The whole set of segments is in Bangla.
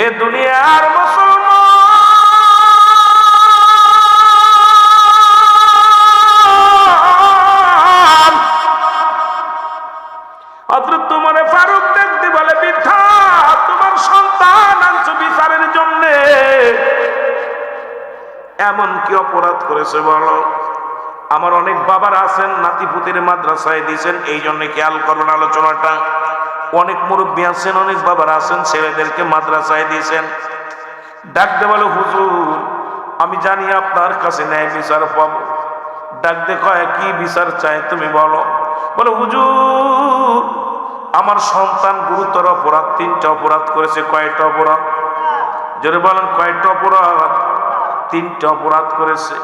এ দুনিয়ার মুসলমান। হযরত তোমার ফারুক দেখতে বলে, বৃদ্ধা, তোমার সন্তান আনছো বিচারের জন্য। এমন কি অপরাধ করেছে বলো? আমার অনেক বাবার আছেন, নাতিপুতির মাদ্রাসায় দিয়েছেন, এই জন্য খেয়াল করুন আলোচনাটা। অনেক মুরব্বী আছেন, অনেক বাবার আছেন, ছেলেদেরকে মাদ্রাসায় দিয়েছেন। ডাকতে বলো, হুজুর, আমি জানি আপনার কাছে ন্যায় বিচার পাবো। ডাকতে কয়, কি বিচার চাই তুমি বলো? বলো, হুজুর, আমার সন্তান গুরুতর অপরাধ, তিনটা অপরাধ করেছে, কয়টা অপরাধ? জোরে বলেন, কয়টা অপরাধ? তিনটা অপরাধ করেছে।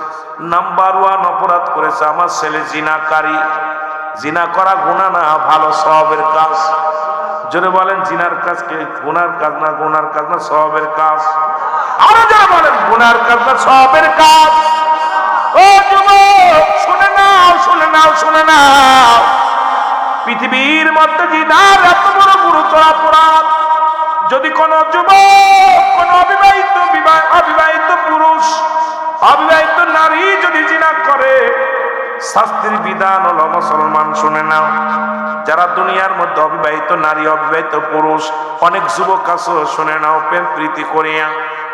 নাম্বার ওয়ান অপরাধ করেছে আমার ছেলে জিনাকারী। জিনা করা গুণা না, ভালো সবের কাজ। জোরে বলেন, জিনার কাজ কে? গুনার কাজ না গুনার কাজ না, সবের কাজ? আরও যারা বলেন, গুনার কাজ না, সবের কাজ? ও যুবক, শুনে নাও শুনে নাও শুনে নাও। পৃথিবীর মধ্যে জিনার এত বড় গুরুতর অপরাধ, যদি কোন যুবক, কোন অবিবাহিত বিবাহ, অবিবাহিত পুরুষ, অবিবাহিত নারী যদি জিনা করে শাস্তির বিধান হলো মুসলমান, শুনে নাও। যারা দুনিয়ার মধ্যে অবিবাহিত নারী, অবিবাহিত পুরুষ, অনেক যুবক আছে, শুনে নাও, প্রেম প্রীতি করিয়া।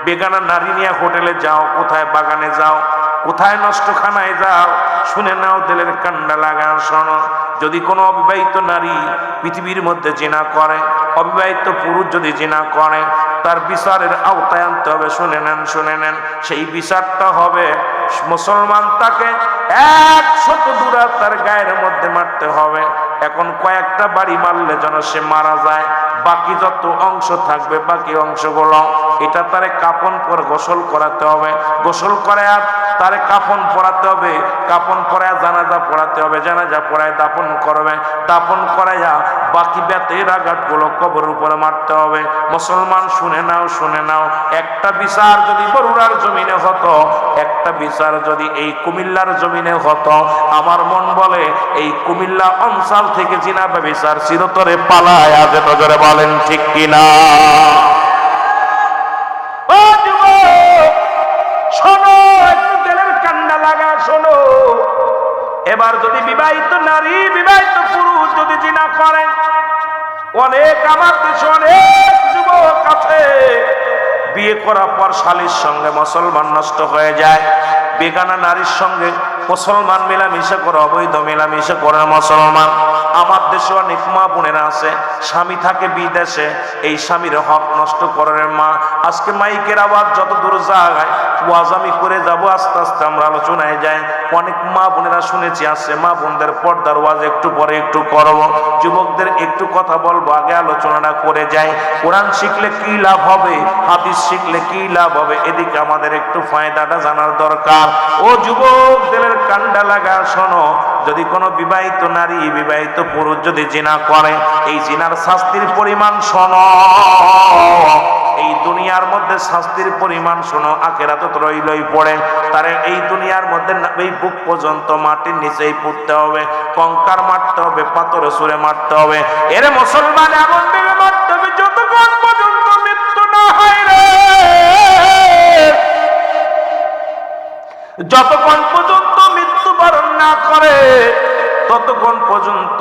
বেগানা নারী নিয়ে হোটেলে যাও, কোথায় বাগানে যাও, কোথায় নষ্টখানায় যাও, শুনে নাও, দিলের কান্ডা লাগা শোনো। যদি কোনো অবিবাহিত নারী পৃথিবীর মধ্যে জেনা করে, অবিবাহিত পুরুষ যদি জেনা করে, তার বিচারের আওতায় আনতে হবে, শুনে নেন শুনে নেন। সেই বিচারটা হবে মুসলমান তাকে একশত দূরা তার গায়ের মধ্যে মারতে হবে। এখন কয়েকটা বাড়ি মারলে যেন সে মারা যায়, বাকি যত অংশ থাকবে, বাকি অংশগুলো, এটা তারে কাপন পর গোসল করাতে হবে। গোসল করে তারে কাফন পরাতে হবে, কাফন পরায় জানাজা পড়াতে হবে, জানাজা পড়ায় দাপন করবে। দাপন করাইয়া বাকি বেতের আঘাতগুলো কবর উপরে মারতে হবে। মুসলমান শুনে নাও শুনে নাও, একটা বিচার যদি বরুড়ার জমিনে হতো, একটা বিচার যদি এই কুমিল্লার জমিনে হতো, আমার মন বলে এই কুমিল্লা অঞ্চল থেকে জিনাবে বিচার চিরতরে পালায় আজ নজরে বলেন ঠিক কিনা? এবার যদি বিবাহিত নারী, বিবাহিত পুরুষ যদি জিনা করে, অনেক আমার দেশে অনেক যুবক আছে। বিয়ে করার পর শালীর সঙ্গে মুসলমান নষ্ট হয়ে যায়। বেগানা নারীর সঙ্গে মুসলমান মেলামেশা করে, অবৈধ মেলামেশা করে মুসলমান। আমার দেশে অনেক মা বোনেরা আছে, স্বামী থাকে বিদেশে, এই স্বামীর হক নষ্ট করার মা। আজকে মাইকের আওয়াজ যত দূর যায় ওয়াজ আমি করে যাব, আস্তে আস্তে আমরা আলোচনায় যাই। অনেক মা বোনেরা শুনেছি আসছে মা বোনদের পর্দার ওয়াজ একটু পরে একটু করব। যুবকদের একটু কথা বলব, আগে আলোচনাটা করে যাই। কোরআন শিখলে কি লাভ হবে? হাদিস শিখলে কি লাভ হবে? এদিকে আমাদের একটু ফায়দাটা জানার দরকার। ও যুবক, দিলের কান্ডা লাগা, শোনো। যদি কোনো বিবাহিত নারী বিবাহিত পুরুষ যদি জিনা করে, এই জিনার শাস্তির পরিমাণ শোনো। এই দুনিয়ার মধ্যে শাস্তির পরিমাণ শোনো আখেরা তো রইলই পড়ে। তারে এই দুনিয়ার মধ্যে এই বুক পর্যন্ত মাটির নিচেই হবে, কঙ্কার মারতে হবে সুরে মারতে হবে। এর মুসলমান, এমন ভেবে মারতে হবে, যতক্ষণ পর্যন্ত মৃত্যু না হয় রে। যতক্ষণ পর্যন্ত না করে ততক্ষণ পর্যন্ত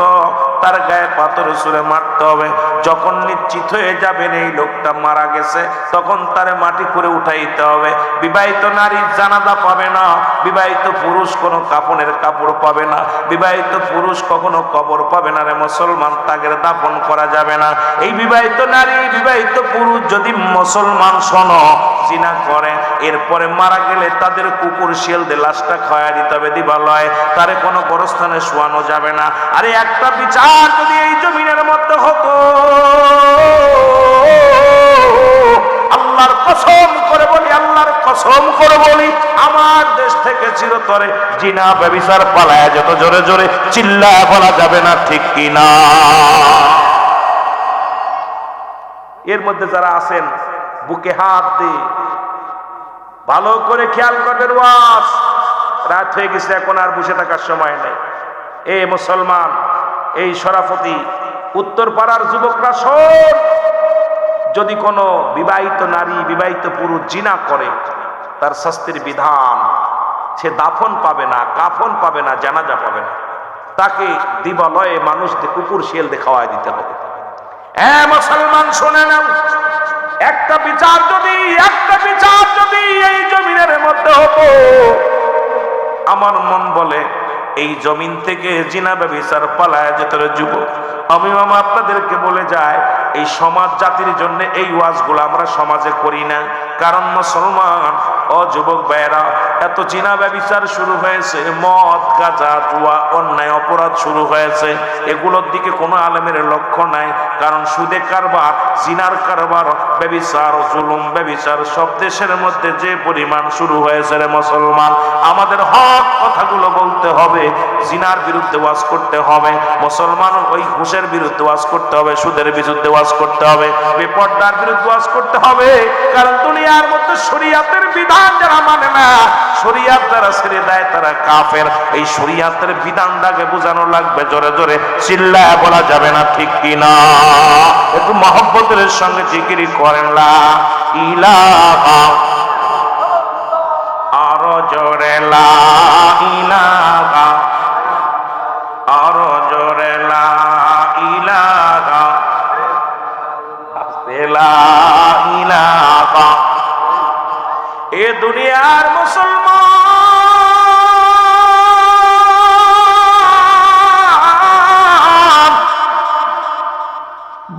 তার গায়ে পাথর সুরে মারতে হবে? যখন নিশ্চিত হয়ে যাবেন এই লোকটা মারা গেছে, তখন তার মাটি করে উঠাইতে হবে। বিবাহিত নারীর জানাজা পাবে না। বিবাহিত পুরুষ কোনো কাপড়ের কাপড় পাবে না। বিবাহিত পুরুষ কখনো কবর পাবে না রে মুসলমান তাদের দাপন করা যাবে না। এই বিবাহিত নারী, বিবাহিত পুরুষ যদি মুসলমান শোনো জিনা করে, এরপরে মারা গেলে তাদের কুকুর শিয়ালদের লাশটা খাওয়া দিতে হবে, দিবালয়। তারে কোনো গোরস্থানে শোয়ানো যাবে না। আরে একটা বিচার যদি এই জমিনের মধ্যে হতো, আল্লাহর কসম করে বলি, আল্লাহর কসম করে বলি, আমার দেশ থেকে চিরতরে জিনা ব্যবিচার পালায় যত জোরে জোরে চিল্লা বলা যাবে না, ঠিক কিনা? এর মধ্যে যারা আছেন বুকে হাত দিয়ে ভালো করে খেয়াল করবেন ওয়াজ রাত হয়ে গেছে, এখন আর বসে থাকার সময় নেই। এ মুসলমান, এই সরাফতি উত্তর পাড়ার যুবকরা সব যদি কোনো বিবাহিত নারী, বিবাহিত পুরুষ জিনা করে, তার শাস্তির বিধান, সে দাফন পাবে না, কাফন পাবে না, জানাজা পাবে না। তাকে দিবালয়ে মানুষদের কুকুর শিয়াল দিয়ে খাওয়াই দিতে হবে। হ্যাঁ মুসলমান, শোনে নাও একটা বিচার যদি, একটা বিচার যদি এই জমিনের মধ্যে হতো। আমার মন বলে, এই জমিন থেকে জিনা ব্যবচার পালায় যেত যুবক। আমি মামা আপনাদেরকে বলে যায় এই সমাজ জাতির জন্য এই ওয়াজগুলো আমরা সমাজে করি না। কারণ মুসলমান ও যুবক ভাইয়েরা, এত জিনা ব্যবচার শুরু হয়েছে, মদ, গাঁজা, জুয়া, অন্যায়, অপরাধ শুরু হয়েছে। এগুলোর দিকে কোনো আলেমের লক্ষ্য নাই, কারণ সুদে কারবার, জিনার কারবার, ব্যবিচার, জুলুম, ব্যবিচার, সব দেশের মধ্যে যে পরিমাণ শুরু হয়েছে রে মুসলমান। আমাদের হক কথাগুলো বলতে হবে, জিনার বিরুদ্ধে ওয়াজ করতে হবে মুসলমান ওই ঘুষের বিরুদ্ধে ওয়াজ করতে হবে, সুদের বিরুদ্ধে ওয়াজ করতে হবে, বেপর্দার বিরুদ্ধে ওয়াজ করতে হবে, কারণ দুনিয়ার মধ্যে শরিয়াতের বিধান যারা মানে না, শরিয়াত যারা ছেড়ে দেয় তারা কাফের। এই শরিয়াতের বিধানটাকে বোঝানো লাগবে, জোরে জোরে চিল্লায় বলা যাবে না, ঠিক কিনা একটু মহব্বতের সঙ্গে জিকিরি করেন লা আরও জোরে, লা ইলাহা দুনিয়ার মুসলমান।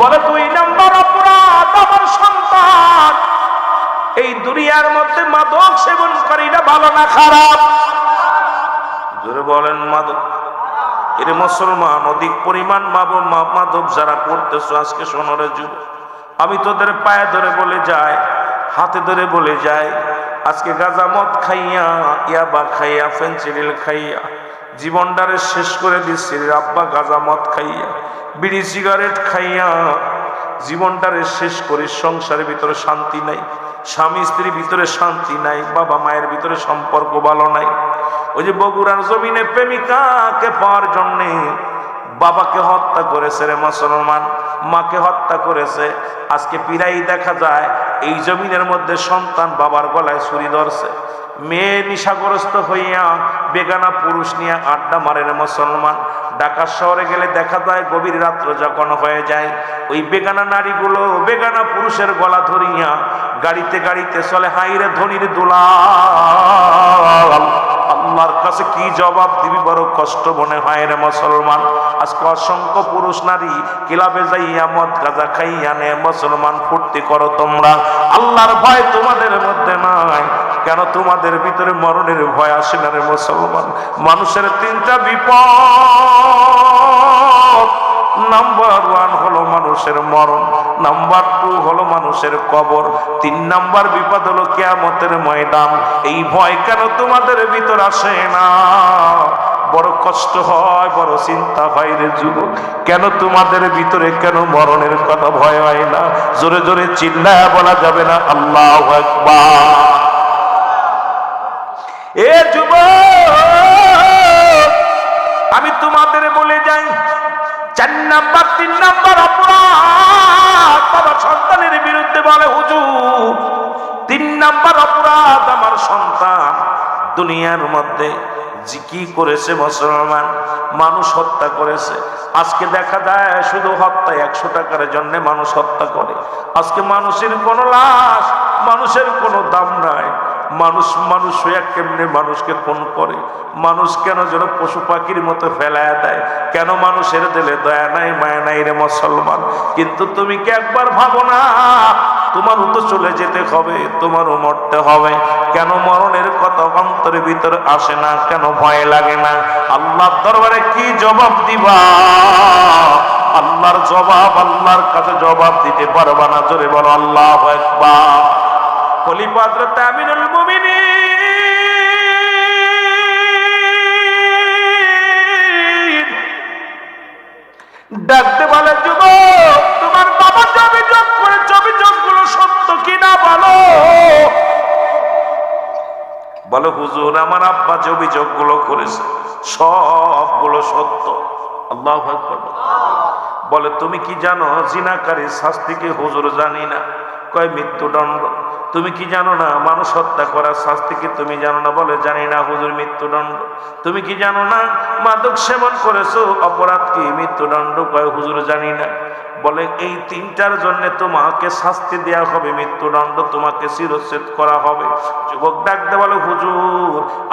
বলে দুই নম্বর অপরাধ আমার সন্তান। এই দুনিয়ার মধ্যে মাদক সেবনকারীরা ভালো না খারাপ। জোরে বলেন মাদক। এর মুসলমান, অধিক পরিমাণ মাদক যারা করতেছো আজকে সোনরে যুব আমি তোদের পায়ে ধরে বলে যাই, হাতে ধরে বলে যাই। আজকে গাজা মদ খাইয়া, ইয়াবা খাইয়া ফেন্সিডিল খাইয়া, জীবনটারে শেষ করে দিচ্ছে আব্বা, গাজা মদ খাইয়া, বিড়ি, সিগারেট খাইয়া। জীবনটারে শেষ করে, সংসারের ভিতরে শান্তি নাই, স্বামী, স্ত্রীর ভিতরে শান্তি নাই, বাবা মায়ের ভিতরে সম্পর্ক ভালো নাই। ওই যে বগুড়ার জমিনে প্রেমিকাকে পাওয়ার জন্যে বাবাকে হত্যা করেছে রে মুসলমান, মাকে হত্যা করেছে। আজকে পিরাই দেখা যায় এই জমিনের মধ্যে সন্তান বাবার গলায় ছুরি ধরছে। মেয়ে নিশাগ্রস্ত হইয়া বেগানা পুরুষ নিয়ে আড্ডা মারেন মুসলমান। ঢাকা শহরে গেলে দেখা যায় গভীর রাত্র যখন হয়ে যায়। ওই বেগানা নারীগুলো বেগানা পুরুষের গলা ধরিয়া গাড়িতে গাড়িতে চলে হাইরে ধনির দুলাল! আল্লাহর কাছে কি জবাব দিবি? বড় কষ্ট মনে হয় রে মুসলমান। আজকে অসংখ্য পুরুষ নারী কিলাবে যাইয়া মদ গাজা খাইয়া নে মুসলমান ফুর্তি করো তোমরা। আল্লাহর ভয় তোমাদের মধ্যে নাই। কেন তোমাদের ভিতরে মরণের ভয় আসে না রে মুসলমান? মানুষের তিনটা বিপদ। নাম্বার ওয়ান হলো মানুষের মরণ নাম্বার টু হলো মানুষের কবর, তিন নাম্বার বিপদ হলো কেয়ামতের ময়দান। এই ভয় কেন তোমাদের ভিতর আসে না? বড় কষ্ট হয়, বড় চিন্তা হয় রে যুবক। কেন তোমাদের ভিতরে কেন মরণের কথা ভয় হয় না? জোরে জোরে চিল্লা বলা যাবে না, আল্লাহ এ যুবক, আমি তোমাদের নাম্বার, তিন নাম্বার অপরাধ। বাবা সন্তানের বিরুদ্ধে বলে, হুজুর, তিন নাম্বার অপরাধ আমার সন্তান। দুনিয়ার মধ্যে কি করেছে মুসলমান, মানুষ হত্যা করেছে। আজকে দেখা যায় শুধু হত্যা একশো টাকার জন্য মানুষ হত্যা করে। আজকে মানুষের কোনো লাশ, মানুষের কোনো দাম নাই। মানুষ মানুষ হইয়া কেমনে মানুষকে খুন করে? মানুষ কেন যেন পশু পাখির মতো ফেলায় দেয়? কেন মানুষের দিলে দয়া নাই, মায়া নাই রে মুসলমান? কিন্তু তুমি কি একবার ভাবো না তোমারও তো চলে যেতে হবে, তোমারও মরতে হবে। কেন মরণের কথা অন্তরের ভিতরে আসে না, কেন ভয় লাগে না? আল্লাহর দরবারে কি জবাব দিবা? আল্লাহর জবাব, আল্লাহর কাছে জবাব দিতে পারবা না। জোরে বলো, আল্লাহ একবার খলিফা হযরত আমিনুল ডাকতে বলে, যুবক, তোমার বাবা যে অভিযোগ করেছে অভিযোগগুলো সত্য কিনা বলো? বলো, হুজুর, আমার আব্বা যে অভিযোগগুলো করেছে, সবগুলো সত্য। আল্লাহ বলে, তুমি কি জানো জিনাকারী শাস্তিকে হুজুর জানি না? কয়, মৃত্যুদণ্ড। তুমি কি জানো না মানুষ হত্যা করার শাস্তি কি তুমি জানো না বলে জানি না হুজুর, মৃত্যুদণ্ড। তুমি কি জানো না মাদক সেবন করেছ? অপরাধ কি? মৃত্যুদণ্ড কয় হুজুর, জানি না। বলে এই তিনটার জন্য তোমাকে শাস্তি দেওয়া হবে, মৃত্যুদণ্ড তোমাকে শিরচ্ছেদ করা হবে। যুবক ডাকতে বলে, হুজুর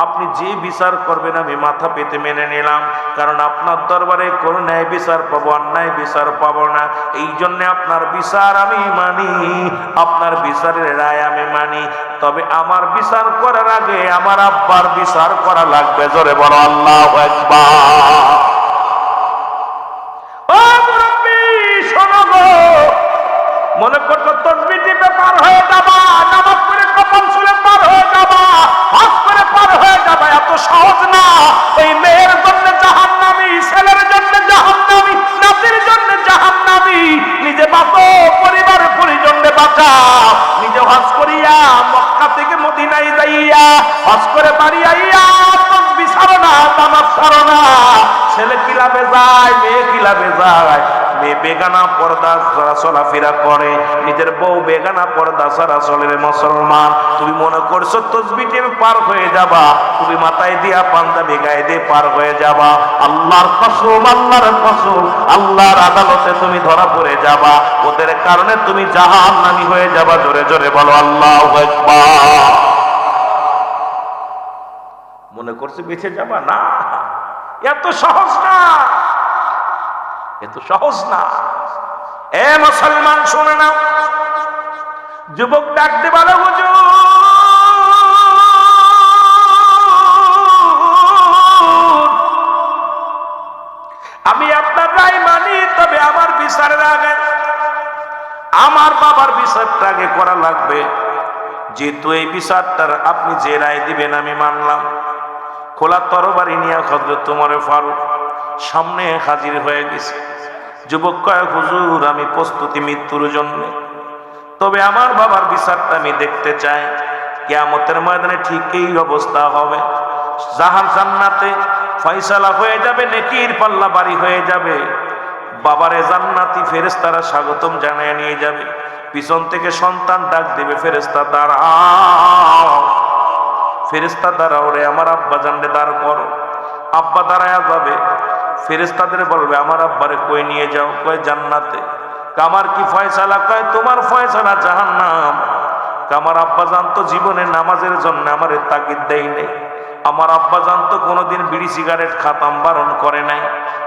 আপনি যে বিচার করবেন, আমি মাথা পেতে মেনে নিলাম। কারণ আপনার দরবারে কোনো ন্যায় বিচার পাবো, অন্যায় বিচার পাবো না। এই জন্যে আপনার বিচার আমি মানি, আপনার বিচারের রায় আমি মানি। তবে আমার বিচার করার আগে আমার আব্বার বিচার করা লাগবে, জোরে বলো, আল্লাহ একবার মুসলমান। তুমি মনে করছ পার হয়ে যাবা? তুমি মাথায় দিয়া পাঞ্জাবি গায়ে দিয়ে পার হয়ে যাবা? আল্লাহর আল্লাহর আল্লাহর আদালতে তুমি ধরা পড়ে যাবা। ওদের কারণে তুমি জাহান নামি হয়ে যাবা। জোরে জোরে বলো, আল্লাহ মনে করছে বেঁচে যাবা? না। এত সহজ না। এত সহজ না। এ মুসলমান, শুনে নাও। যুবক ডাকতে পারো আমি আপনার রায় মানি, তবে আমার বিচারের আগে, আমার বাবার বিচারটা আগে করা লাগবে। যেহেতু এই বিচারটার আপনি যে রায় দিবেন, আমি মানলাম। খোলা তরবারি নিয়ে হজরত তোমার ফারুক সামনে হাজির হয়ে গেছে। যুবক কয়েক হুজুর, আমি প্রস্তুতি মৃত্যুর জন্য। তবে আমার বাবার বিচারটা আমি দেখতে চাই। কেয়ামতের ময়দানে ঠিক এই অবস্থা হবে। জাহান জান্নাতে ফয়সালা হয়ে যাবে, নেকির পাল্লা বাড়ি হয়ে যাবে। বাবারে জান্নাতি ফেরেস্তারা স্বাগতম জানায় নিয়ে যাবে। পিছন থেকে সন্তান ডাক দিবে ফেরেস্তা দাঁড়াও। ফেরেস্তা দাঁড়াও রে আমার আব্বা জানলে দাঁড় করো। আব্বা দাঁড়ায়া যাবে। ফেরেস্তাদের বলবে, আমার আব্বারে কই নিয়ে যাও? কয় জান্নাতে? কামার কি ফয়সালা? কয়, তোমার ফয়সালা জাহান্নাম। কামার আব্বা জানতো জীবনে নামাজের জন্য আমার তাগিদ দেয় নেই। আমার আব্বা জানতো কোনোদিন বিড়ি সিগারেট খাতাম, বারণ করে নাই।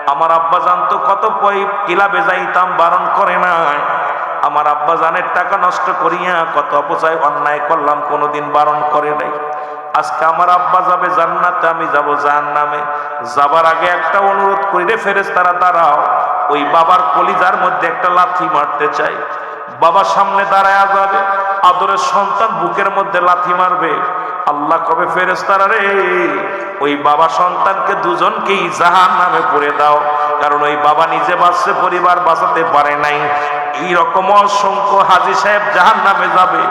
আমার আব্বা জানতো কত পই কিলাবে যাইতাম, বারণ করে নাই। আমার আব্বা জানের টাকা নষ্ট করিয়া কত অপচয়, অন্যায় করলাম, কোনোদিন বারণ করে নাই। আজকে আমার আব্বা যাবে জান্নাতে, আমি যাব জাহান্নামে। যাবার আগে একটা অনুরোধ করি, রে ফেরেস তারা দাঁড়াও। ওই বাবার কলিজার মধ্যে একটা লাথি মারতে চাই। বাবা সামনে দাঁড়ায় যাবে, আদরের সন্তান বুকের মধ্যে লাথি মারবে। আল্লাহ কবে ফেরেস্তারা রে? ওই বাবা সন্তানকে দুজনকেই জাহান নামে পড়ে দাও, কারণ ওই বাবা নিজে বাঁচছে, পরিবার বাঁচাতে পারে নাই। এই রকম অসংখ্য হাজি সাহেব জাহান নামে যাবে।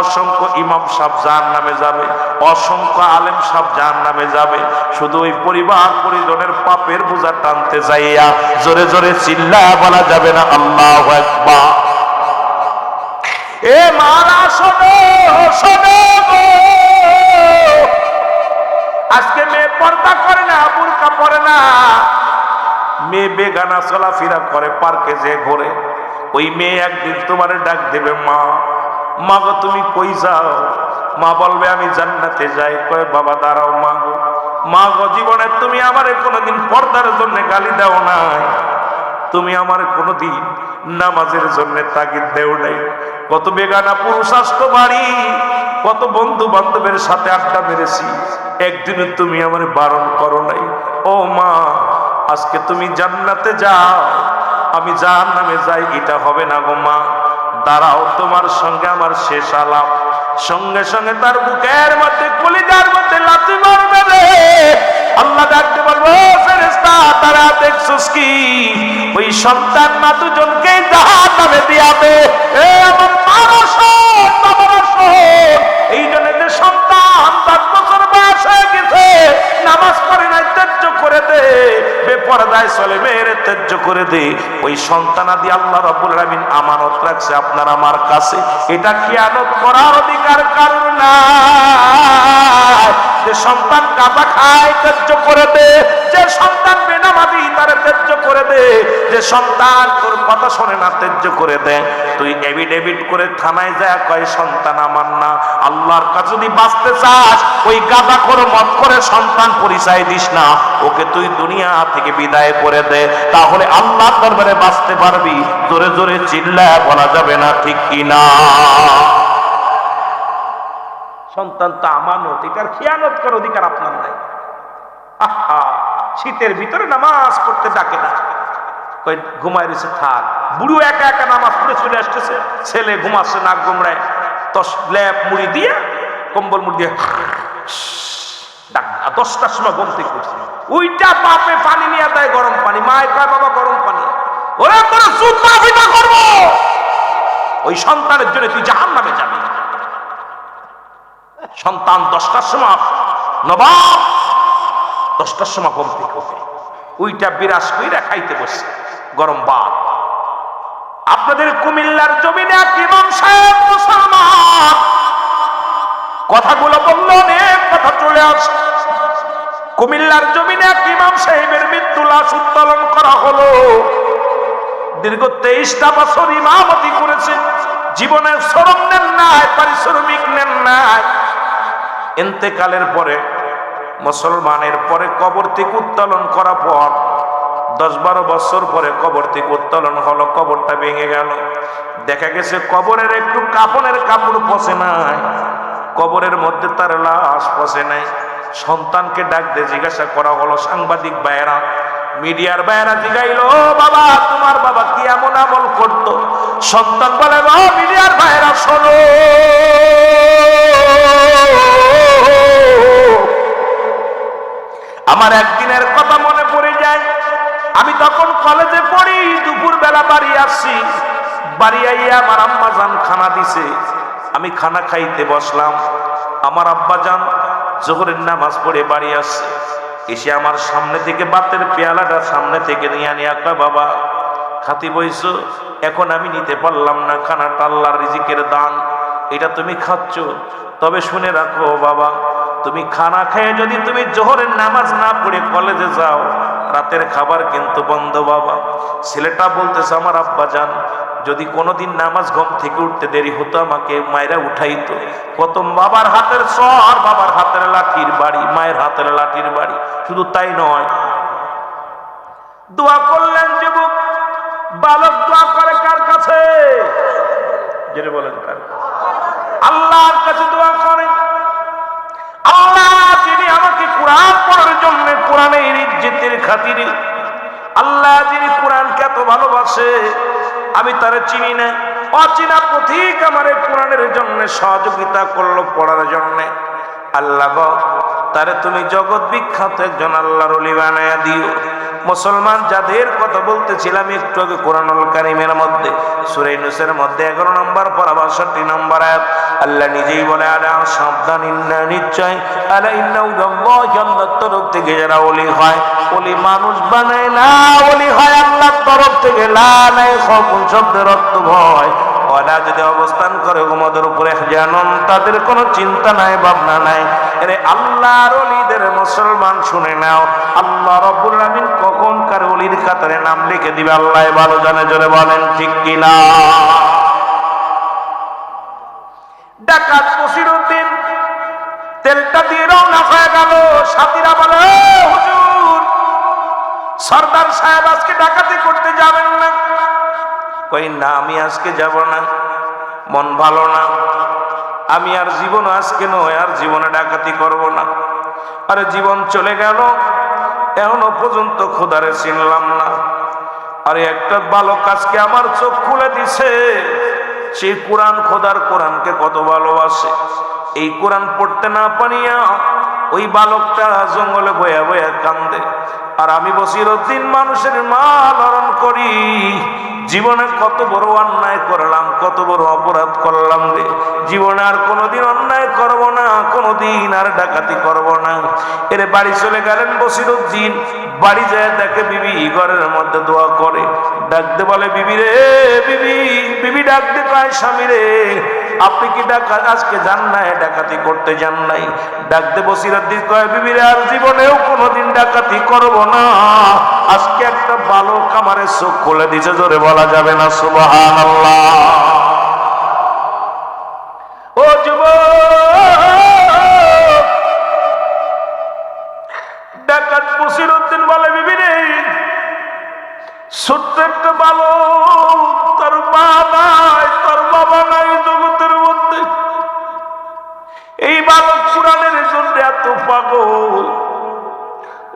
অসংখ্য ইমাম সাহেব জাহান নামে যাবে, অসংখ্য আলেম সাহেব জাহান নামে যাবে। শুধু ওই পরিবার পরিজনের পাপের বোঝা টানতে যাইয়া জোরে জোরে চিল্লা বলা যাবে না, আল্লাহ একবার এ মারা, শোনো শোনো আজকে মেয়ে পর্দা করে না, বুরকা পরে না। মেয়ে বেগানা চলাফেরা করে পার্কে যে ঘোরে। ওই মেয়ে একদিন তোমার ডাক দেবে, মা মা গো, তুমি কই যাও? মা বলবে, আমি জান্নাতে যাই। কয়, বাবা, দাঁড়াও, মা গো। মা গো, জীবনে তুমি আমারে কোনোদিন পর্দার জন্য গালি দাও নাই। তুমি আমার কোনোদিন নামাজের জন্য তাগিদ দেও নাই। কত বেগানা পুরুষ আসতো বাড়ি, কত বন্ধু বান্ধবের সাথে আড্ডা মেরেছি। একদিন তুমি আমার বারণ করো নাই। ও মা, আজকে তুমি জান্নাতে যাও। আমি জাহান নামে যাই, এটা হবে না গো মা। দাঁড়াও, তোমার সঙ্গে আমার শেষ আলাপ। সঙ্গে সঙ্গে তার বুকের মধ্যে কলিজার মধ্যে লাথি মারবে রে। আল্লাহ ডাকতে বলব ফেরেস্তা তারা দেখছস কি? ওই সন্তান মা দুজনকে জাহান নামে দিয়াবে এ আমার মানুষ এই জন্য যে সন্তান দশ বছর বয়স হয়ে গেছে নামাজ পড়ে নাই তেজ্য করে দে। বেপরদায় চলে, মেয়ের তেজ্য করে দে। ওই সন্তানাদি আল্লাহ রব্বুল আলামিন আমানত রাখছে আপনার আমার কাছে। এটা খেয়ানত করার অধিকার কারণ না যে সন্তান গাঁজা খায়, ত্যায্য করে দে। যে সন্তান বেনামাজি, তারে ত্যায্য করে দে। যে সন্তান তোর কথা শোনে না, ত্যায্য করে দে। তুই এভিডেভিট করে থানায় যায়, কয়, সন্তান আমার না। আল্লাহর কাছে যদি বাঁচতে চাস, ওই গাঁজা করে মত করে সন্তান পরিচয় দিস না। ওকে তুই দুনিয়া থেকে বিদায় করে দে। তাহলে আল্লাহ দরবারে বাঁচতে পারবি। জোরে জোরে চিল্লায় বলা যাবে না, ঠিক কি না? সন্তান তো আমানত, এটার খেয়ানত করার অধিকার আপনার নাই। আহা, শীতের ভিতরে নামাজ পড়তে ডাকে না। ঘুমায় রয়েছে, থাক। বুড়ো একা একা নামাজ পড়ে চলে আসতেছে। ছেলে ঘুমাচ্ছে, নাক গুমড়ায়। দশ ল্যাপ মুড়ি দিয়ে, কম্বল মুড়ি দিয়ে দশটার সময় থেকে উঠছে। ওইটা বাপে পানি নিয়ে দেয় গরম পানি। মায়ের কয়, বাবা, গরম পানি। ওরে, তোরা চুপ না করব। ওই সন্তানের জন্য তুই জাহান নামে যাবি। সন্তান দশটার সময় নবাব দশটার সময় ঘুম থেকে ওইটা বিরাস কইরা খাইতে বসে। গরম ভাত। আপনাদের কুমিল্লার জমিনে ইমাম সাহেব মুসলমান কথাগুলো বলল, অনেক কথা চলে আসে। কুমিল্লার জমিনে এক ইমাম সাহেবের মৃত্যু লাশ উত্তোলন করা হলো। দীর্ঘ তেইশটা বছর ইমামতি করেছে জীবনের শ্রম নেন নাই, পারিশ্রমিক নেন নাই। এতেকালের পরে, মুসলমানের পরে কবর থেকে উত্তোলন করার পর দশ বারো বছর পরে কবর থেকে উত্তোলন হলো, কবরটা ভেঙে গেল। দেখা গেছে কবরের একটু কাপড়ের কাপড় পচে নাই, কবরের মধ্যে তার লাশ পচে নাই। সন্তানকে ডাক দিয়ে জিজ্ঞাসা করা হলো, সাংবাদিক ভাইয়েরা মিডিয়ার ভাইয়েরা জিগাইল "ও বাবা, তোমার বাবা কি এমন আমল করতো? সন্তান বলে "ও মিডিয়ার ভাইয়েরা শোনো। আমার একদিনের কথা মনে পড়ে যায়, আমি তখন কলেজে পড়ি দুপুর বেলা বাড়ি আসছি, বাড়ি আইয়া আমার আম্মা জান খানা দিছে, আমি খানা খাইতে বসলাম, আমার আব্বা জান জোহরের নামাজ পড়ে বাড়ি আসছে। এসে আমার সামনে থেকে বাতের পেয়ালাটা সামনে থেকে নিয়ে নিয়ে কয়, বাবা, খাতি বইছো, এখন আমি নিতে পারলাম না। খানাটা আল্লাহর রিজিকের দান। এটা তুমি খাচ্ছ। তবে শুনে রাখো, বাবা, তুমি খানা খেয়ে যদি তুমি জোহরের নামাজ না পড়ে কলেজে যাও, রাতের খাবার কিন্তু বন্ধ, বাবা। ছেলেটা বলতেছে, আমার আব্বা যান যদি কোনোদিন নামাজ ঘুম থেকে উঠতে দেরি হতো আমাকে মায়েরা উঠাইতো। কত বাবার হাতের সর বাবার হাতের লাঠির বাড়ি, মায়ের হাতের লাঠির বাড়ি। শুধু তাই নয়, দোয়া করলেন যুবক, বালক দোয়া করে কার কাছে? জেনে বলেন, কার আল্লাহর কাছে দোয়া করেন। আল্লাহ, যিনি আমাকে কোরআন পড়ার জন্য কোরআনের ইজ্জতের খাতিরে, আল্লাহ যিনি কোরআনকে এত ভালোবাসে আমি তারে চিনি না। অচিনা পথিক আমার কোরআনের জন্য সহযোগিতা করল পড়ার জন্য। আল্লাহ তারে তুমি জগৎ বিখ্যাত একজন আল্লাহর অলি দিও। মুসলমান যাদের কথা বলতেছিলাম একটু আগে কোরআনুল কারিমের মধ্যে সুরাই নুসের মধ্যে এগারো নম্বর পর বাষট্টি নম্বর আয়াত, আল্লাহ নিজেই বলে আরে সাবধান, ইন্না নিশ্চয় আরে ইন্না আল্লাহর তরফ থেকে যারা অলি হয় অলি মানুষ বানায় না অলি হয় আল্লাহর তরফ থেকে, লা নাই সকল শব্দের অর্থ ভয়। ওরা যদি অবস্থান করে ওমদের উপরে জানন তাদের কোনো চিন্তা নাই, ভাবনা নাই, এরে আল্লাহর অলিদের মুসলমান শুনে নাও। আল্লাহ রব্বুল আমিন কখন কার অলির কাতারে নাম লিখে দিবে, আল্লাহ ভালো জানে, জোরে বলেন, ঠিক কিনা? ডাকাত বসিরুদ্দিন তেলটা দিয়ে রওনা হয়ে গেল। সাথীরা বলে, "ও হুজুর, সর্দার সাহেব আজকে ডাকাতি করতে যাবেন কই না, আমি আজকে যাব না। মন ভালো না। আমি আর জীবন আজকে নয়, আর জীবনে ডাকাতি করব না। আরে জীবন চলে গেল, এখনও পর্যন্ত খোদারে চিনলাম না। আরে একটা বালক আজকে আমার চোখ খুলে দিছে সেই কোরআন খোদার কোরআনকে কত ভালোবাসে। এই কোরআন পড়তে না পারিয়া ওই বালকটা জঙ্গলে বয়া বয়া কান্দে। আর আমি বসিরুদ্দিন মানুষের মা হরণ করি। জীবনে কত বড় অন্যায় করলাম, কত বড় অপরাধ করলাম রে। জীবনে আর কোনোদিন অন্যায় করব না, কোনোদিন আর ডাকাতি করব না। এর বাড়ি চলে গেলেন বসির বসিরুদ্দিন বাড়ি যায় দেখে বিবি ঘরের মধ্যে দোয়া করে। ডাকতে বলে, বিবি রে, বিবি বিবি ডাকতে কয় স্বামী রে। আপনি কি ডাকা আজকে যান নাই, ডাকাতি করতে যান নাই। ডাকতে বসিরাদ্দি কয়, বিবি রে, আর জীবনেও কোনোদিন ডাকাতি করব না। আজকে একটা ভালো কামারের চোখ খুলে দিছে, জোরে বলা যাবে না সুবহান ও যুবক! ডাকাত বসির উদ্দিন বলে, বিবি রে, ছোট্ট একটা ভালো তার মা নাই, তার বাবা নাই জগতের এই বালক কোরআনের জন্য এত পাগল।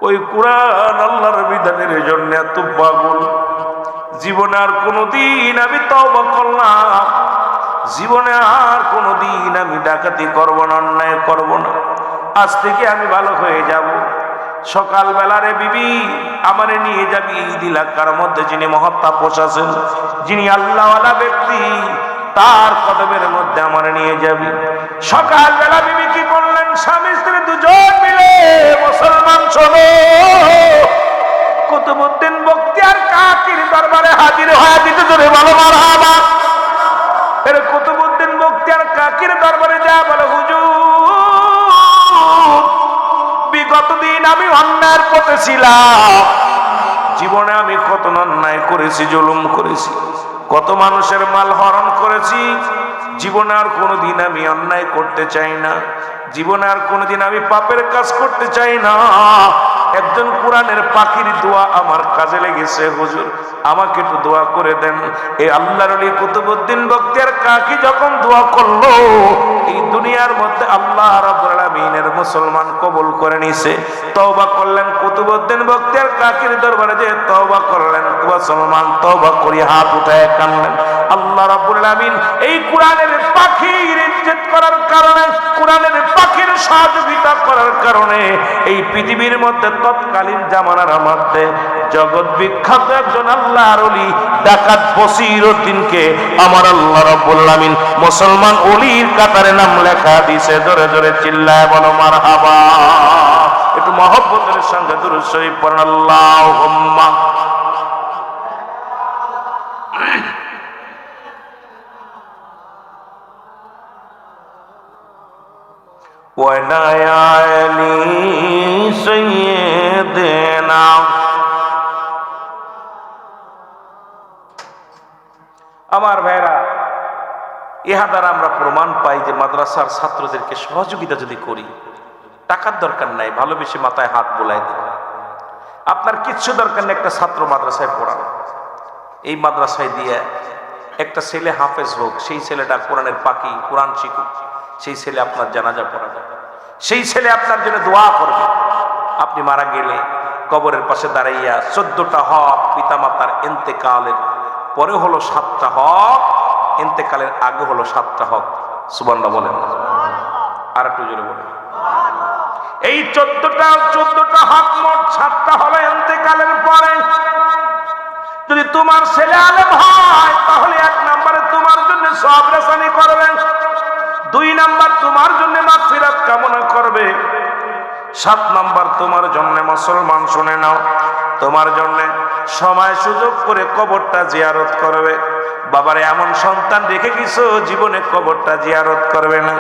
ওই কোরআন আল্লাহর বিধানের জন্য এত পাগল। জীবনে আর আমি তওবা করলাম। জীবনে আর আমি ডাকাতি করব না, অন্যায় না। আজ থেকে আমি ভালো হয়ে যাব। সকালবেলারে বিবি, আমারে নিয়ে যাবি। ঈদ মধ্যে যিনি মহত্তা পোষাছেন, যিনি আল্লাহওয়ালা ব্যক্তি তার কদমের মধ্যে আমার নিয়ে যাবি। সকালবেলা বিবি কি করলেন? স্বামী, স্ত্রী দুজন মিলে মুসলমান শোনো কুতুবুদ্দিন বক্তিয়ার কাকির দরবারে হাজির হয়ে দিতে ধরে ভালো মারহাবা। এর কুতুবুদ্দিন বক্তিয়ার কাকির দরবারে যা বলে, হুজুর, বিগত দিন আমি অন্যায়ের পথে ছিলাম। জীবনে আমি কত অন্যায় করেছি, জুলুম করেছি। কত মানুষের মাল হরণ করেছি, জীবনে আর কোনোদিন আমি অন্যায় করতে চাই না, জীবনে আর কোনোদিন আমি পাপের কাজ করতে চাই না। একজন কোরআনের পাখির দোয়া আমার কাজে লেগেছে, হুজুর। আমাকে একটু দোয়া করে দেন। এই আল্লাহর আলী কুতুবুদ্দিন বক্তিয়ার কাকি যখন দোয়া করল, এই দুনিয়ার মধ্যে আল্লাহ রাব্বুল মুসলমান কবুল করে নিছে তওবা করলেন কুতুবুদ্দিন বক্তিয়ার কাকির দরবারে যে তওবা করলেন। মুসলমান তওবা করি হাত উঠায় কানলেন। আল্লাহ রাব্বুল আলামিন এই কোরআনের পাখির ইজ্জত করার কারণে, কোরআনের পাখির সহযোগিতা করার কারণে এই পৃথিবীর মধ্যে তৎকালীন জামানার মধ্যে জগৎ বিখ্যাত একজন আল্লাহর অলি ডাকাত বসির উদ্দিনকে আমার আল্লাহ রাব্বুল আলামিন মুসলমান অলির কাতারে নাম লেখা দিছে, জোরে জোরে চিল্লায় বলো মারহাবা। একটু মহব্বতের সঙ্গে দুরূদ শরীফ পড়েন ونعيني سيدنا আমার ভাইরা ইহা দ্বারা আমরা প্রমাণ পাই যে মাদ্রাসার ছাত্রদেরকে সহযোগিতা যদি করি টাকার দরকার নাই ভালোবেসে মাথায় হাত বোলাই দেয় আপনার কিচ্ছু দরকার নেই একটা ছাত্র মাদ্রাসায় পড়ানো এই মাদ্রাসায় দিয়ে একটা ছেলে হাফেজ হোক সেই ছেলেটা কোরআনের পাখি কোরআন শিখুক সেই ছেলে আপনার জানাজা পড়াবে। সেই ছেলে আপনার জন্য দোয়া করবে। আপনি মারা গেলে কবরের পাশে দাঁড়াইয়া চোদ্দটা হক পিতামাতার এন্তেকালের, পরে হলো সাতটা হক, এন্তেকালের আগে হলো সাতটা হক। সুবর্ণা বলেন। আর একটু জোরে বলেন। এই চোদ্দটা চোদ্দটা হক মোট সাতটা হলো এন্তেকালের পরে। যদি তোমার ছেলে আলেম হয় তাহলে এক নম্বরে তোমার জন্য সব রেশানি করবেন দুই নাম্বার তোমার জন্য মাগফিরাত কামনা করবে। সাত নাম্বার, তোমার জন্য মুসলমান শুনে নাও। তোমার জন্য সময় সুযোগ করে কবরটা জিয়ারত করবে। বাবারে, এমন সন্তান রেখে কিছু জীবনে কবরটা জিয়ারত করবে না।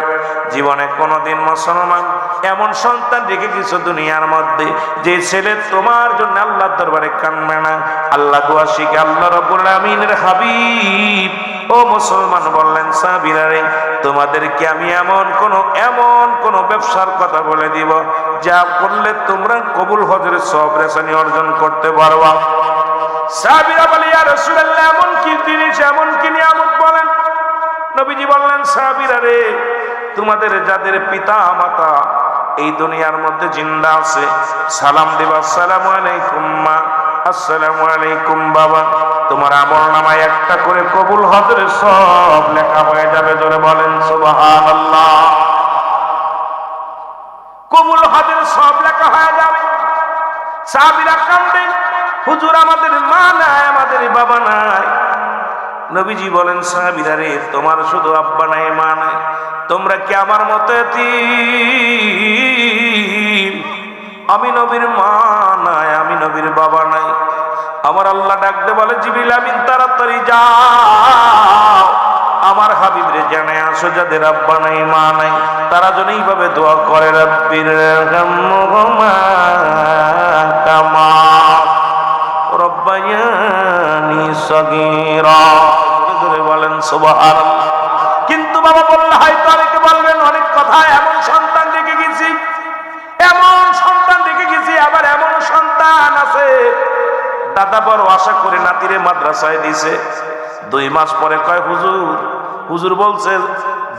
জীবনে কোনোদিন মুসলমান এমন সন্তান রেখে কিছু দুনিয়ার মধ্যে, যে ছেলে তোমার জন্য আল্লাহ দরবারে কানবে না। আল্লাহ দোয়া শিখে, আল্লাহ আমিনের হাবিব। ও মুসলমান বললেন সাবিরারে তোমাদেরকে আমি এমন কোন এমন কোন ব্যবসার কথা বলে দিব, যা করলে তোমরা কবুল হজরের সব রেশানি অর্জন করতে পারবা। সাবিরা বলে, ইয়া রাসূলুল্লাহ, এমন কি জিনিস, এমন কি নিয়ামত বলেন? নবীজি বললেন সাবিরা রে, তোমাদের যাদের পিতা মাতা এই দুনিয়ার মধ্যে জিন্দা আছে, সালাম দিবা, আসসালামু আলাইকুম, মা, আসসালামু আলাইকুম, বাবা। তোমার আমল নামায় একটা করে কবুল হজরে সব লেখা হয়ে যাবে, জোরে বলেন, সুবহানাল্লাহ। কবুল হজরে সব লেখা হয়ে যাবে। সাহাবীরা কান্দে হুজুর আমাদের মা নাই, আমাদের বাবা নাই। নবীজি বলেন সাহাবীরা রে তোমার শুধু আব্বা নাই, মা নাই। তোমরা কি আমার মতো আমি নবীর মা নাই, আমি নবীর বাবা নাই। আমার আল্লাহ ডাকতে বলে জিবিল আমিন, তাড়াতাড়ি যাও। আমার হাবিব রে জানে আসো, যাদের আব্বা নাই, মা নাই, তারা যেন এইভাবে দোয়া করে, রব্বির কামা বলেন কিন্তু বাবা বললে, হয়তো অনেকে বলবেন, অনেক কথা, এমন সন্তান রেখে গেছি। এমন সন্তান রেখে গেছি, আবার এমন সন্তান আছে। দাদা বড় আশা করে নাতিরে মাদ্রাসায় দিছে। দুই মাস পরে কয়, হুজুর হুজুর বলছে,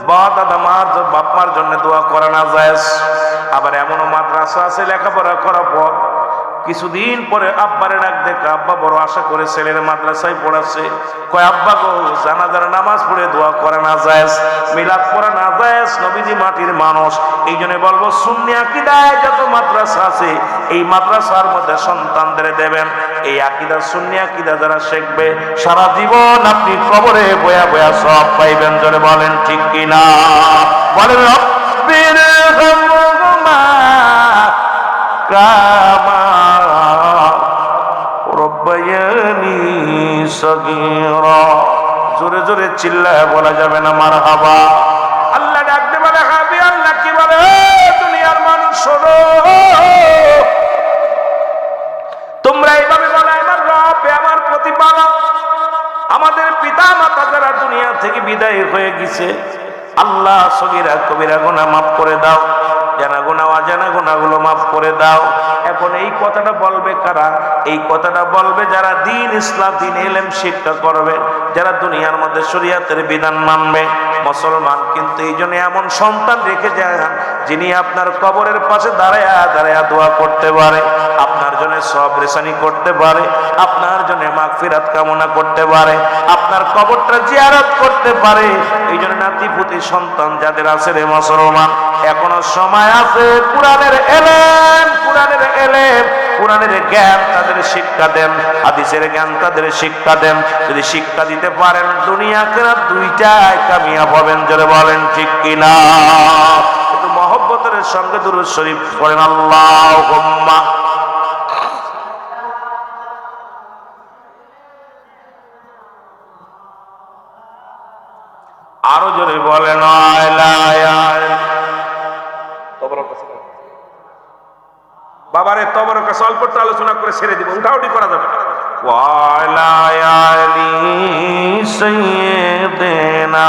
বা দাদা মার বাপ মার জন্য দোয়া করা না যায়। আবার এমনও মাদ্রাসা আছে, লেখাপড়া করার পর কিছুদিন পরে আব্বারে ডাক দেখে আব্বা বড় আশা করে ছেলের মাদ্রাসায় পড়াচ্ছে। কয়, আব্বা গো, জানাজার নামাজ পড়ে দোয়া করে না যায় মিলাদ পড়া না যায় নবীজি মাটির মানুষ। এই জন্য বলব, সুন্নি আকিদায় যত মাদ্রাসা আছে, এই মাদ্রাসার মধ্যে সন্তানদের দেবেন। এই আকিদা সুন্নি আকিদা যারা শিখবে, সারা জীবন আপনি কবরে বয়া বয়া সব পাইবেন। জোরে বলেন, ঠিক কিনা বলেন কামা জোরে জোরে চিল্লায় বলা যাবে না মার হাবা আল্লাহ ডাকতে বলে, হাবি আল্লাহ, কি বলে? দুনিয়ার মানুষ তোমরা এইভাবে বলে, আমার রব, আমার প্রতিপালক। আমাদের পিতা মাতা যারা দুনিয়া থেকে বিদায় হয়ে গেছে, আল্লাহ সগিরা, কবিরা গোনা মাফ করে দাও। জানা গোনা, অজানা গোনাগুলো মাফ করে দাও। এখন এই কথাটা বলবে কারা? এই কথাটা বলবে যারা দিন ইসলাম, দিন এলেম শিক্ষা করবে, যারা দুনিয়ার মধ্যে শরিয়াতের বিধান মানবে। মুসলমান কিন্তু এই জন্য এমন সন্তান রেখে যান যিনি আপনার কবরের পাশে দাঁড়ায়া দাঁড়ায় দোয়া করতে পারে, আপনার জন্য সব রেশানি করতে পারে, আপনার জন্য মাগফিরাত কামনা করতে পারে, আপনার কবরটা জিয়ারত করতে পারে। এই জন্য নাতিপুতি সন্তান যাদের আছে রে মুসলমান এখনও সময় আছে, কোরআনের এলেম কোরআনের এলেম, কোরআনের জ্ঞান তাদের শিক্ষা দেন, হাদিসের জ্ঞান তাদের শিক্ষা দেন। যদি শিক্ষা দিতে পারেন, দুনিয়া কেনা দুইটাই কামিয়াব হবেন, জোরে বলেন ঠিক কিনা? একটু মহব্বতের সঙ্গে দুরুদ শরীফ পড়েন আল্লাহ আরও জোরে বলেন বাবারে তবর কাছে অল্প একটু আলোচনা করে ছেড়ে দিব উঠাউটি করা যাবে না।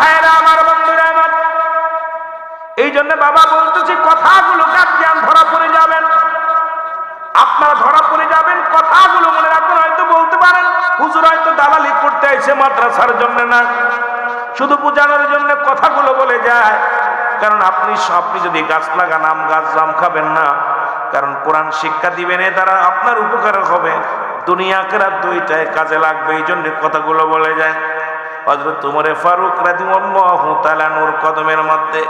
ভাইরা আমার বন্ধুরা আমার এই জন্য বাবা বলতেছি কথাগুলো কার জ্ঞান ধরা পড়ে যাবেন? আপনারা ধরা পড়ে যাবেন কথাগুলো মনে রাখুন হয়তো বলতে পারেন। হুজুর হয়তো দালালি করতে আইছে মাদ্রাসার জন্য না। শুধু বোঝানোর জন্য কথাগুলো বলে যায়। কারণ আপনি আপনি যদি গাছ লাগান, আম গাছ, জাম খাবেন না। কারণ কোরআন শিক্ষা দিবেন এ দ্বারা আপনার উপকার হবে। দুনিয়া কেরাত দুইটায় কাজে লাগবে এই জন্য কথাগুলো বলে যায়। হজরত তুমরে ফারুক রাদিউল্লাহু তাআলা নূর কদমের মধ্যে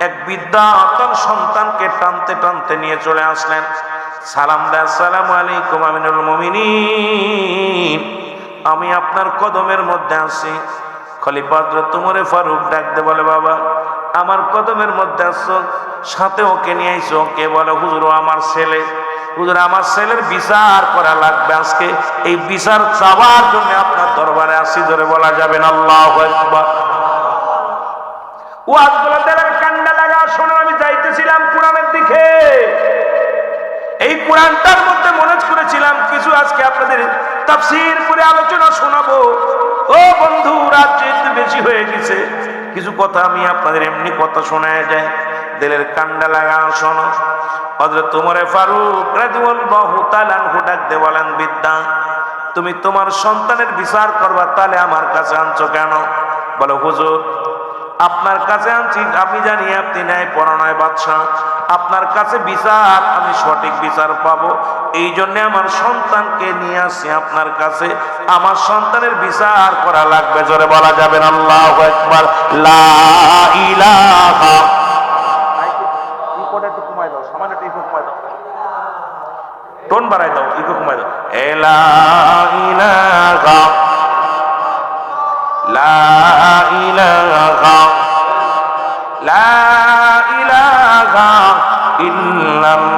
এক বিদ্যা তার সন্তানকে টানতে টানতে নিয়ে চলে আসলেন। সালাম দেয় আসসালামু আলাইকুম আমিনুল মুমিনিন। আমি আপনার কদমের মধ্যে আছি। খলিফা হযরত তুমরে ফারুক ডাকতে বলে, বাবা, আমার কদমের মধ্যে আসছো সাথে ওকে নিয়ে আইছো। ওকে বলে, হুজুর আমার ছেলে। হুজুর, আমার ছেলের বিচার করা লাগবে আজকে। এই বিচার চাওয়ার জন্য আপনার দরবারে আসি, ধরে বলা যাবে না, আল্লাহ ওয়াজগুলো দেবের কান্ডা লাগা, শোনো, আমি যাইতেছিলাম কোরআনের দিকে। এই কোরআনটার মধ্যে মনে করেছিলাম, কিছু আজকে আপনাদের তাফসীর করে আলোচনা শোনাবো। ও বন্ধু, রাত যেহেতু বেশি হয়ে গেছে, কিছু কথা আমি আপনাদের এমনি কথা শোনায় যায় দিলের কান্ডা লাগা শোনো। হযরত তোমারে ফারুক রাদিয়াল্লাহু তাআলা আনহু ডাক দিয়ে বলেন, বিদ্যা, তুমি তোমার সন্তানের বিচার করবা, তাহলে আমার কাছে আনছো কেন? বলে, হুজুর, আপনার কাছে আনছি, আমি জানি আপনি ন্যায় পরানয় বাদশাহ। আপনার কাছে বিচার আমি সঠিক বিচার পাব। এই জন্যে আমার সন্তানকে নিয়ে আসি আপনার কাছে। আমার সন্তানের বিচার করা লাগবে জোরে বলা যাবে আল্লাহ একবার টোন বাড়াই দাও ইকো কমাই দাও। এলা লা ইলাহা। إلا الله